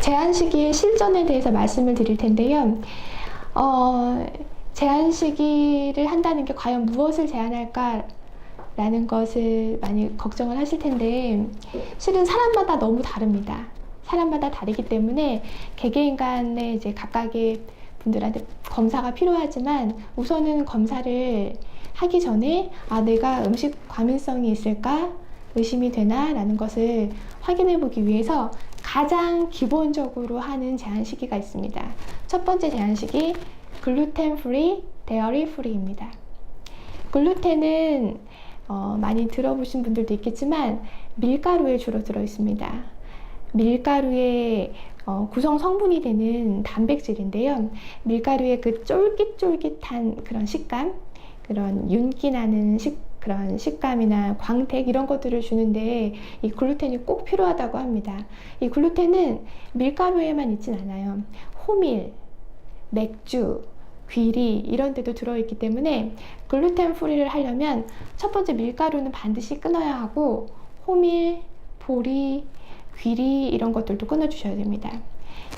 제한 시기의 실전에 대해서 말씀을 드릴 텐데요. 어, 제한 시기를 한다는 게 과연 무엇을 제한할까? 라는 것을 많이 걱정을 하실 텐데, 실은 사람마다 너무 다릅니다. 사람마다 다르기 때문에 개개인 간에 이제 각각의 분들한테 검사가 필요하지만 우선은 검사를 하기 전에 아, 내가 음식 과민성이 있을까? 의심이 되나? 라는 것을 확인해 보기 위해서 가장 기본적으로 하는 제한 시기가 있습니다. 첫 번째 제한 시기, 글루텐 프리, 데어리 프리입니다. 글루텐은 어, 많이 들어보신 분들도 있겠지만 밀가루에 주로 들어 있습니다. 밀가루의 어, 구성 성분이 되는 단백질인데요. 밀가루의 그 쫄깃쫄깃한 그런 식감, 그런 윤기 나는 식, 그런 식감이나 광택 이런 것들을 주는데 이 글루텐이 꼭 필요하다고 합니다. 이 글루텐은 밀가루에만 있진 않아요. 호밀, 맥주, 귀리 이런 데도 들어있기 때문에 글루텐 프리를 하려면 첫 번째 밀가루는 반드시 끊어야 하고 호밀, 보리, 귀리 이런 것들도 끊어주셔야 됩니다.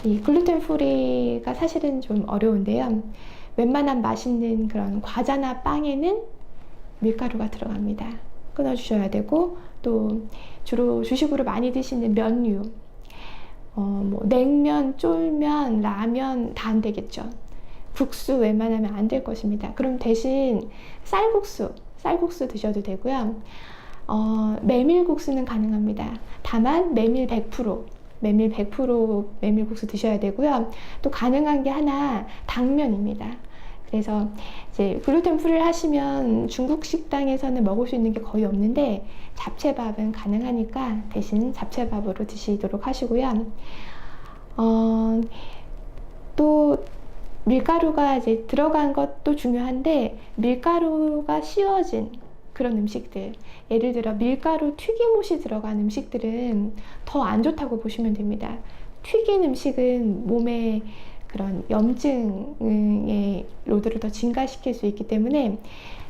이 글루텐 프리가 사실은 좀 어려운데요. 웬만한 맛있는 그런 과자나 빵에는 밀가루가 들어갑니다. 끊어주셔야 되고 또 주로 주식으로 많이 드시는 면류, 어, 뭐 냉면, 쫄면, 라면 다 안 되겠죠. 국수 웬만하면 안 될 것입니다. 그럼 대신 쌀국수, 쌀국수 드셔도 되고요. 어, 메밀국수는 가능합니다. 다만 메밀 100%, 메밀 100% 메밀국수 드셔야 되고요. 또 가능한 게 하나 당면입니다. 그래서 이제 글루텐 프리를 하시면 중국 식당에서는 먹을 수 있는 게 거의 없는데 잡채밥은 가능하니까 대신 잡채밥으로 드시도록 하시고요. 어, 또 밀가루가 이제 들어간 것도 중요한데 밀가루가 씌워진 그런 음식들 예를 들어 밀가루 튀김옷이 들어간 음식들은 더 안 좋다고 보시면 됩니다. 튀긴 음식은 몸에 그런 염증의 로드를 더 증가시킬 수 있기 때문에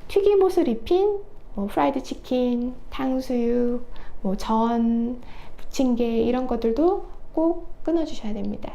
튀김옷을 입힌 뭐 프라이드 치킨, 탕수육, 뭐 전, 부침개 이런 것들도 꼭 끊어주셔야 됩니다.